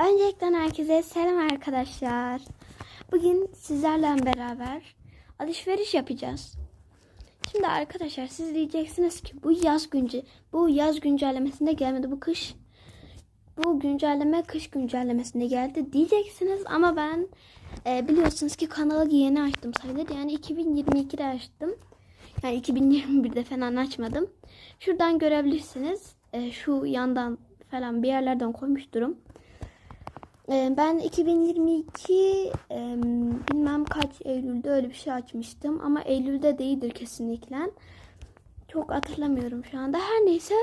Öncelikle herkese selam arkadaşlar. Bugün sizlerle beraber alışveriş yapacağız. Şimdi arkadaşlar siz diyeceksiniz ki bu yaz günce bu yaz güncellemesinde gelmedi bu kış bu güncelleme kış güncellemesinde geldi diyeceksiniz ama ben e, biliyorsunuz ki kanalı yeni açtım sayılır yani 2022'de açtım. Yani 2021'de falan açmadım. Şuradan görebilirsiniz. E, şu yandan falan bir yerlerden koymuşturum. Ee, Ben 2022 e, bilmem kaç Eylül'de öyle bir şey açmıştım ama Eylül'de değildir kesinlikle. Çok hatırlamıyorum şu anda. Her neyse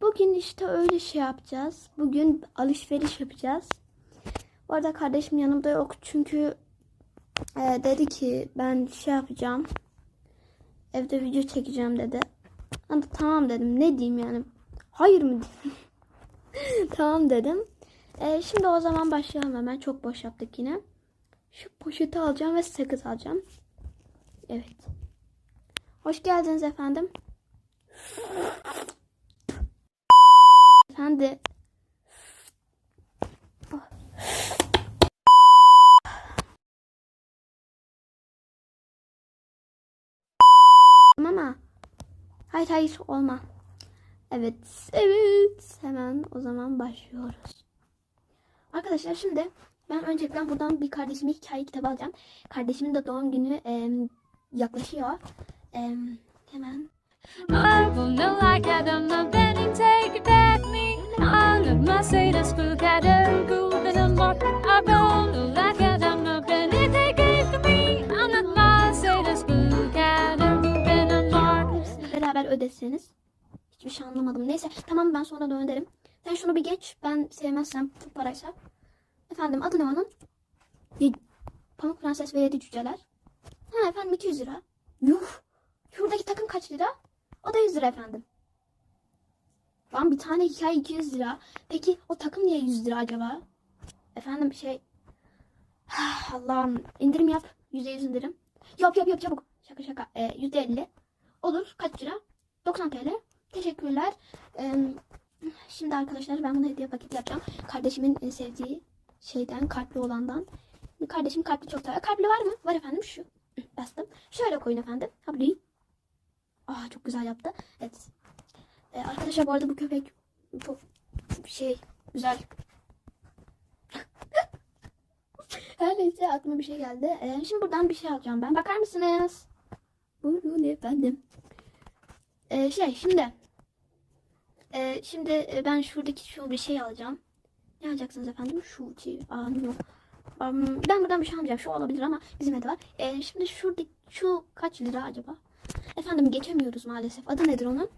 bugün işte öyle şey yapacağız. Bugün alışveriş yapacağız. Bu arada kardeşim yanımda yok çünkü e, dedi ki ben şey yapacağım. Evde video çekeceğim dedi. Ben tamam dedim. Ne diyeyim yani? Hayır mı tamam dedim. Ee, şimdi o zaman başlayalım hemen. Çok boş yaptık yine. Şu poşeti alacağım ve sakız alacağım. Evet. Hoş geldiniz efendim. Efendi. Oh. Ama hayır hayır olma. Evet evet hemen o zaman başlıyoruz. Arkadaşlar şimdi ben öncelikle buradan bir kardeşime hikaye kitabı alacağım. Kardeşimin de doğum günü em, yaklaşıyor. Em, hemen I will Anlamadım. Neyse tamam ben sonra da öderim. Sen şunu bir geç. Ben sevmezsem bu paraysa. Efendim adı ne onun? Ye- Pamuk Prenses ve Yedi Cüceler. Ha efendim 200 lira. Yuh. Şuradaki takım kaç lira? O da 100 lira efendim. Lan bir tane hikaye 200 lira. Peki o takım niye 100 lira acaba? Efendim şey... Allah'ım indirim yap. %100 indirim. Yap yap yap çabuk. Şaka şaka. Ee, %50. Olur. Kaç lira? 90 TL. Teşekkürler. Şimdi arkadaşlar ben bunu hediye paketi yapacağım. Kardeşimin en sevdiği şeyden, kalpli olandan. Kardeşim kalpli çok sever. Kalpli var mı? Var efendim şu. Bastım. Şöyle koyun efendim. Habli. Aa çok güzel yaptı. Evet. Ee, arkadaşlar bu arada bu köpek çok şey güzel. Her neyse aklıma bir şey geldi. Ee, şimdi buradan bir şey alacağım ben. Bakar mısınız? Buyurun efendim. Ee, şey şimdi. Ee, şimdi e, ben şuradaki şu bir şey alacağım. Ne alacaksınız efendim? Şu şey. Aa. Am, ben buradan bir şey almayacağım. Şu olabilir ama bizim evde var. Ee, şimdi şuradaki şu kaç lira acaba? Efendim geçemiyoruz maalesef. Adı nedir onun?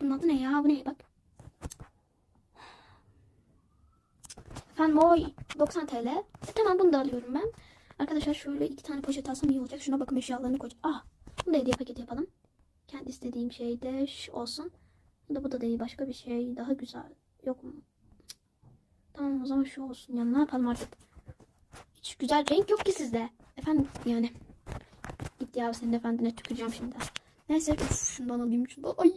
Bunun adı ne ya? Bu ne? Bak. Efendim o 90 TL. E, tamam bunu da alıyorum ben. Arkadaşlar şöyle iki tane poşet alsam iyi olacak. Şuna bakım eşyalarını koyacağım. Ah bunu da hediye paketi yapalım. Kendi istediğim şey de şu olsun. Bu da bu da değil. Başka bir şey daha güzel. Yok mu? Tamam o zaman şu olsun. Ya ne yapalım artık? Hiç güzel renk yok ki sizde. Efendim yani. Git ya senin efendine tüküreceğim şimdi. Neyse uf, şundan alayım şundan. Ay,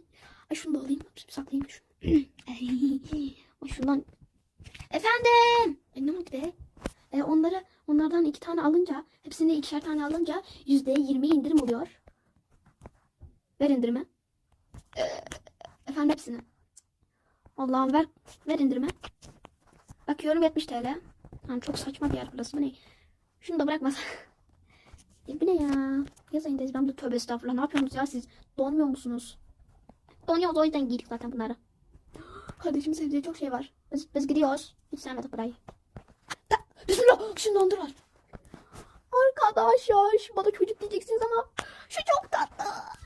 ay şunu da alayım. Saklayayım şunu. Ay, şundan. Efendim. Ay, ne oldu be? E, onları onlardan iki tane alınca hepsini ikişer tane alınca yüzde yirmi indirim oluyor. Ver indirimi. E, efendim hepsini. Allah'ım ver ver indirimi. Bakıyorum 70 TL. Yani çok saçma bir yer burası. Bu ne? Şunu da bırakmasa. e, bu ne ya? Yazayın teyze ben de tövbe estağfurullah. Ne yapıyorsunuz ya siz? Donmuyor musunuz? Donuyoruz o yüzden giydik zaten bunları. Kardeşim sevdiği çok şey var. Biz, biz gidiyoruz. Hiç sevmedik burayı. Da, Bismillah. Şunu dondurar. Arkadaşlar bana çocuk diyeceksiniz ama şu çok tatlı.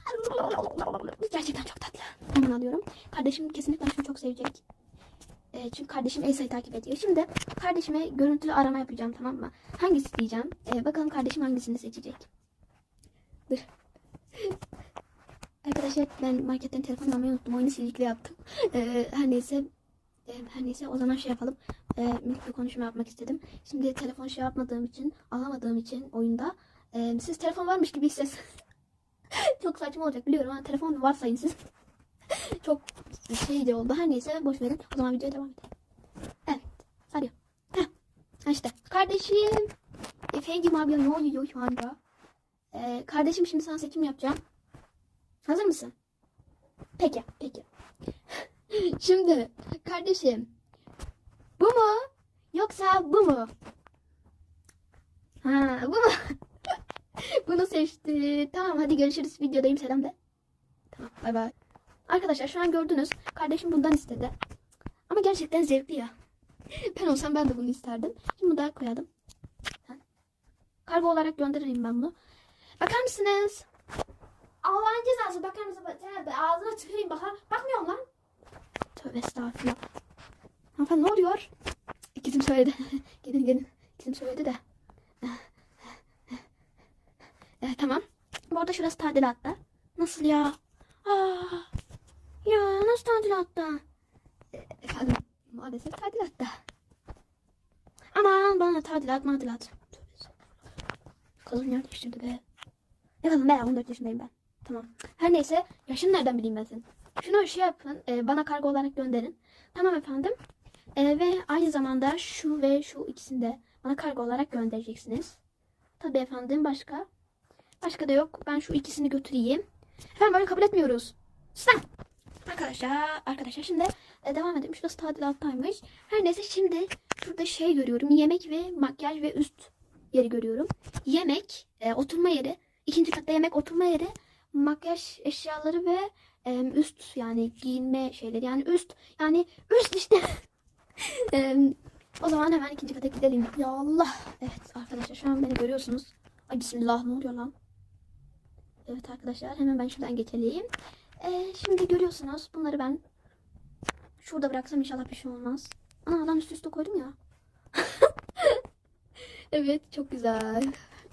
Gerçekten çok tatlı. Hemen alıyorum. Kardeşim kesinlikle şunu çok sevecek. E, çünkü kardeşim Elsa'yı takip ediyor. Şimdi kardeşime görüntülü arama yapacağım tamam mı? Hangisi diyeceğim. E, bakalım kardeşim hangisini seçecek. Dur. Arkadaşlar ben marketten telefon almayı unuttum. Oyunu silikle yaptım. E, her neyse e, her neyse o zaman şey yapalım. E, minik konuşma yapmak istedim. Şimdi telefon şey yapmadığım için, alamadığım için oyunda e, siz telefon varmış gibi hisset. Çok saçma olacak biliyorum ama telefon varsayın siz. Çok bir şey de oldu. Her neyse boş verin. O zaman videoya devam edelim. Evet. Sarıyor. Heh. İşte. Kardeşim. Efendim abi ne oluyor şu anda? Ee, kardeşim şimdi sana seçim yapacağım. Hazır mısın? Peki. Peki. şimdi kardeşim. Bu mu? Yoksa bu mu? Ha bu mu? Bunu seçti. Tamam hadi görüşürüz. Videodayım selam de. Tamam bay bay. Arkadaşlar şu an gördünüz. Kardeşim bundan istedi. Ama gerçekten zevkli ya. Ben olsam ben de bunu isterdim. Şimdi bunu da koyalım. Kargo olarak göndereyim ben bunu. Bakar mısınız? Allah'ın cezası bakar mısınız? Ağzına tüküreyim bakar. Bakmıyorum lan. Tövbe estağfurullah. Hanımefendi ne oluyor? İkizim söyledi. gelin gelin. İkizim söyledi de. Evet tamam. Bu arada şurası tadilatta. Nasıl ya? Aa, ya nasıl tadilatta? Efendim maalesef tadilatta. Aman bana tadilat madilat. Kadın yer değiştirdi be. Ne kadın be 14 yaşındayım ben. Tamam. Her neyse yaşını nereden bileyim ben senin? Şunu şey yapın e, bana kargo olarak gönderin. Tamam efendim. E, ve aynı zamanda şu ve şu ikisini de bana kargo olarak göndereceksiniz. Tabii efendim başka? Başka da yok. Ben şu ikisini götüreyim. Efendim böyle kabul etmiyoruz. Sen. Arkadaşlar, arkadaşlar şimdi e, devam edelim. Şurası tadilattaymış. Her neyse şimdi şurada şey görüyorum. Yemek ve makyaj ve üst yeri görüyorum. Yemek, e, oturma yeri. ikinci katta yemek, oturma yeri. Makyaj eşyaları ve e, üst yani giyinme şeyleri. Yani üst yani üst işte. E, o zaman hemen ikinci kata gidelim. Ya Allah. Evet arkadaşlar şu an beni görüyorsunuz. Ay bismillah ne oluyor lan? Evet arkadaşlar hemen ben şuradan geçelim. Ee, şimdi görüyorsunuz bunları ben şurada bıraksam inşallah bir şey olmaz. Ana adam üst üste koydum ya. evet çok güzel.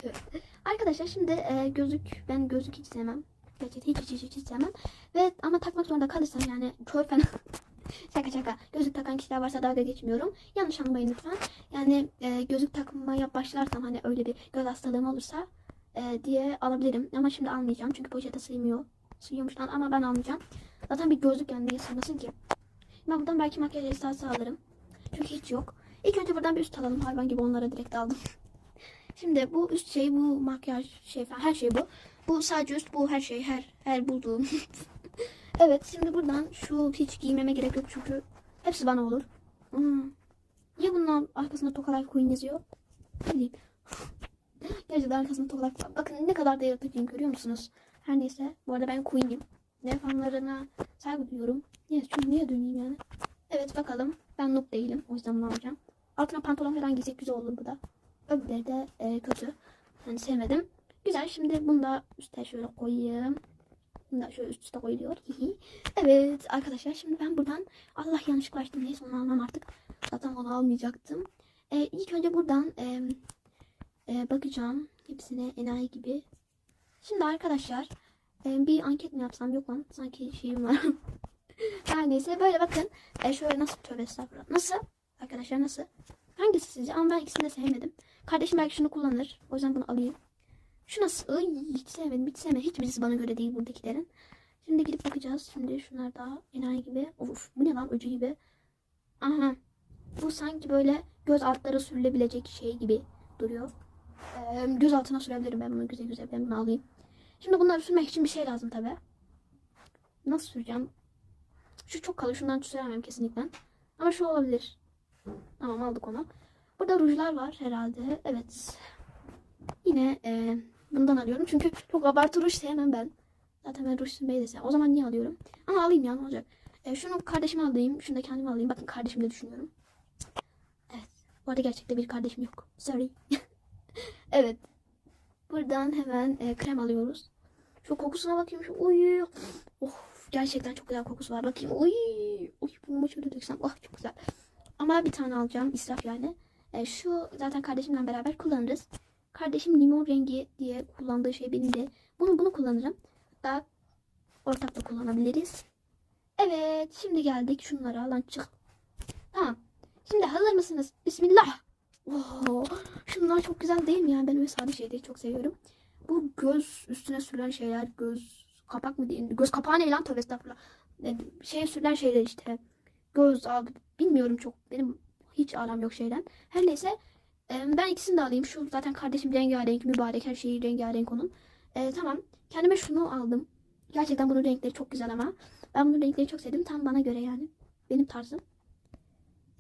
Evet. Arkadaşlar şimdi e, gözlük ben gözlük hiç sevmem. Gerçekten hiç hiç hiç, hiç sevmem. Ve ama takmak zorunda kalırsam yani kör falan. şaka şaka. Gözlük takan kişiler varsa dalga geçmiyorum. Yanlış anlamayın lütfen. Yani e, gözlük takmaya başlarsam hani öyle bir göz hastalığım olursa e, diye alabilirim. Ama şimdi almayacağım çünkü poşete sığmıyor. Sığıyormuş lan ama ben almayacağım. Zaten bir gözlük yani niye sığmasın ki? Ben buradan belki makyaj esası alırım. Çünkü hiç yok. İlk önce buradan bir üst alalım. Hayvan gibi onlara direkt aldım. Şimdi bu üst şey, bu makyaj şey falan her şey bu. Bu sadece üst, bu her şey, her her bulduğum. evet, şimdi buradan şu hiç giymeme gerek yok çünkü hepsi bana olur. Hmm. Niye bunun arkasında Toka Life Queen yazıyor? Ne. Gerçekten arkasında Life var. Bakın ne kadar da yaratıcıyım görüyor musunuz? Her neyse. Bu arada ben Queen'im. Ne fanlarına saygı duyuyorum. Niye? Çünkü niye döneyim yani? Evet bakalım. Ben noob değilim. O yüzden bunu alacağım. Altına pantolon falan giysek güzel olur bu da. Öbürleri de e, kötü. Yani sevmedim. Güzel. Şimdi bunu da üste şöyle koyayım. Bunu da şöyle üst üste koyuluyor. Hihi. evet arkadaşlar şimdi ben buradan Allah yanlışlıkla açtım. Neyse onu almam artık. Zaten onu almayacaktım. E, ilk önce buradan e, e, bakacağım. Hepsine enayi gibi. Şimdi arkadaşlar e, bir anket mi yapsam yok lan sanki şeyim var. Her neyse böyle bakın. E, şöyle nasıl tövbe estağfurullah. Nasıl? Arkadaşlar nasıl? Hangisi sizce? Ama ben ikisini de sevmedim. Kardeşim belki şunu kullanır. O yüzden bunu alayım. Şu nasıl? Ay, hiç sevmedim. Hiç sevmedim. Hiçbirisi bana göre değil buradakilerin. Şimdi gidip bakacağız. Şimdi şunlar daha enayi gibi. Of bu ne lan öcü gibi. Aha. Bu sanki böyle göz altları sürülebilecek şey gibi duruyor. Göz altına sürebilirim ben bunu güzel güzel. Ben bunu alayım. Şimdi bunları sürmek için bir şey lazım tabi. Nasıl süreceğim? Şu çok kalın. Şundan süremem kesinlikle. Ama şu olabilir. Tamam aldık onu. Burada rujlar var herhalde. Evet. Yine e, bundan alıyorum. Çünkü çok abartı ruj sevmem ben. Zaten ben ruj sürmeyi de sevmem. O zaman niye alıyorum? Ama alayım ya ne olacak. E, şunu kardeşime alayım. Şunu da kendime alayım. Bakın kardeşim de düşünüyorum. Evet. Bu arada gerçekte bir kardeşim yok. Sorry. evet. Buradan hemen e, krem alıyoruz. Şu kokusuna bakayım. Şu uy. Oh, gerçekten çok güzel kokusu var. Bakayım. Uy. Uy bunu şöyle döksem. Oh çok güzel. Ama bir tane alacağım. israf yani. E, şu zaten kardeşimle beraber kullanırız. Kardeşim limon rengi diye kullandığı şey benim de. Bunu bunu kullanırım. Daha ortak da kullanabiliriz. Evet. Şimdi geldik şunlara. Lan çık. Tamam. Şimdi hazır mısınız? Bismillah. Oo, şunlar çok güzel değil mi? Yani ben öyle sade şeyleri çok seviyorum. Bu göz üstüne sürülen şeyler göz kapak mı diyeyim? Göz kapağı ne lan? Tövbe estağfurullah. e, şeye sürülen şeyler işte. Göz aldı. Bilmiyorum çok. Benim hiç aram yok şeyden. Her neyse e, ben ikisini de alayım. Şu zaten kardeşim rengarenk mübarek her şeyi rengarenk onun. E, tamam. Kendime şunu aldım. Gerçekten bunun renkleri çok güzel ama. Ben bunun renkleri çok sevdim. Tam bana göre yani. Benim tarzım.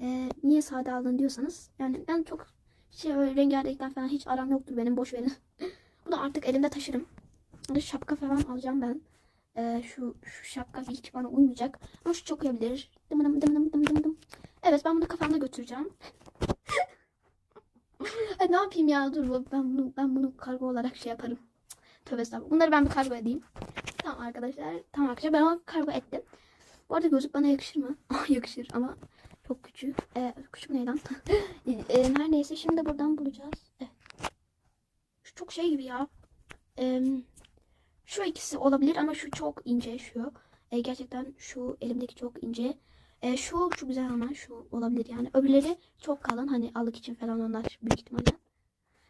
E, niye sade aldın diyorsanız. Yani ben çok şey öyle rengarenkler falan hiç aram yoktur benim. Boş verin. Bu da artık elimde taşırım. Şapka falan alacağım ben. Ee, şu, şu şapka hiç bana uymayacak. Ama şu çok uyabilir. Dım dım dım dım dım dım. Evet ben bunu kafamda götüreceğim. Ay, ne yapayım ya dur ben bunu ben bunu kargo olarak şey yaparım. Tövbe estağfurullah. Bunları ben bir kargo edeyim. Tamam arkadaşlar. Tamam arkadaşlar ben onu kargo ettim. Bu arada gözlük bana yakışır mı? yakışır ama çok küçük. Ee, küçük ne lan? Ee, her neyse şimdi buradan bulacağız. Evet. Şu çok şey gibi ya. Ee, şu ikisi olabilir ama şu çok ince şu. Ee, gerçekten şu elimdeki çok ince. Ee, şu şu güzel ama şu olabilir yani. Öbürleri çok kalın hani alık için falan onlar büyük ihtimalle.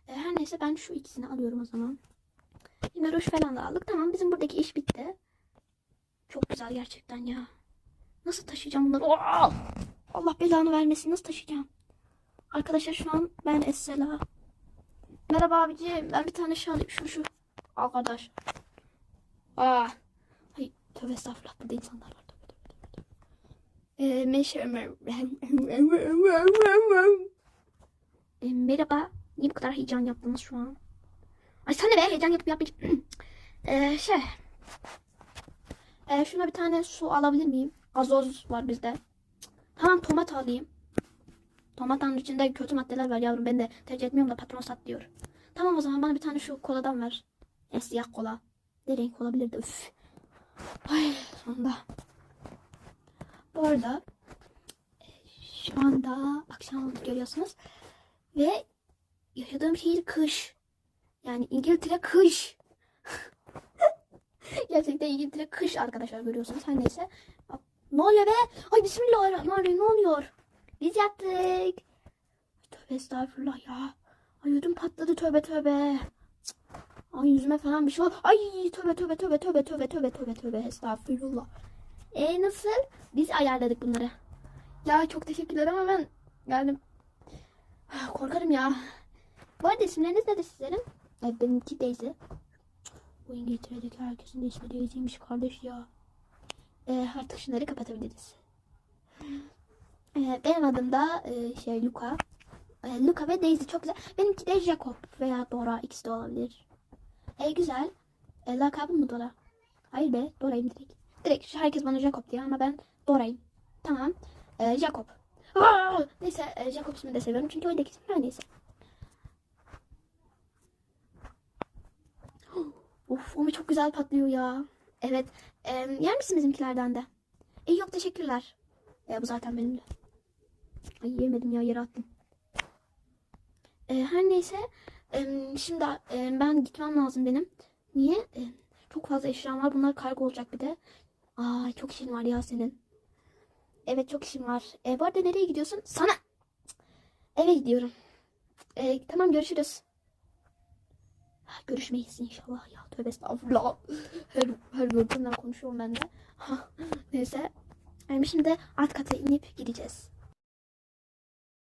Ee, her neyse ben şu ikisini alıyorum o zaman. Yine ruj falan da aldık. Tamam bizim buradaki iş bitti. Çok güzel gerçekten ya. Nasıl taşıyacağım bunları? Oo! Allah belanı vermesin. Nasıl taşıyacağım? Arkadaşlar şu an ben Esela. Merhaba abiciğim. Ben bir tane şey alayım. Şu şu. Al kardeş. Aa. Ay tövbe estağfurullah. Burada insanlar var. Ee, merhaba. Niye bu kadar heyecan yaptınız şu an? Ay sen de be heyecan yapıp yapmayacağım. ee, şey. Ee, şuna bir tane su alabilir miyim? Gazoz var bizde. Tamam tomat alayım. Tomatın içinde kötü maddeler var yavrum. Ben de tercih etmiyorum da patron sat diyor. Tamam o zaman bana bir tane şu koladan ver. E, siyah kola. Ne renk olabilir de üf. Ay sonunda. Bu arada şu anda akşam oldu görüyorsunuz. Ve yaşadığım şehir kış. Yani İngiltere kış. Gerçekten İngiltere kış arkadaşlar görüyorsunuz. Her neyse. Ne oluyor be? Ay bismillahirrahmanirrahim ne oluyor? Biz yaptık. Tövbe estağfurullah ya. Ay ödüm patladı tövbe tövbe. Ay yüzüme falan bir şey oldu. Ay tövbe tövbe tövbe tövbe tövbe tövbe tövbe tövbe estağfurullah. E nasıl? Biz ayarladık bunları. Ya çok teşekkürler ama ben yani korkarım ya. Bu arada isimleriniz nedir sizlerin? Evet, benimki Daisy. Bu İngiltere'deki herkesin ismi Daisy'ymiş kardeş ya. E, artık şunları kapatabiliriz. E, benim adım da e, şey Luca. E, Luca ve Daisy çok güzel. Benimki de Jacob veya Dora ikisi de olabilir. E güzel. E, lakabım mı Dora? Hayır be Dora'yım direkt. Direkt herkes bana Jacob diyor ama ben Dora'yım. Tamam. E, Jacob. Aa! Neyse e, Jacob ismini de seviyorum çünkü oyundaki ismi her neyse. Of o çok güzel patlıyor ya. Evet. E, yer misin bizimkilerden de? E, yok teşekkürler. E, bu zaten benim de. Ay yemedim ya yere attım. E, her neyse. e, şimdi e, ben gitmem lazım benim. Niye? E, çok fazla eşyam var. Bunlar kargo olacak bir de. Aa çok işin var ya senin. Evet çok işim var. E, bu arada nereye gidiyorsun? Sana. Eve gidiyorum. E, tamam görüşürüz. Görüşmeyiz inşallah ya. Tövbe estağfurullah. Her, her gördüğümden konuşuyorum ben de. Neyse. Yani şimdi alt kata inip gideceğiz.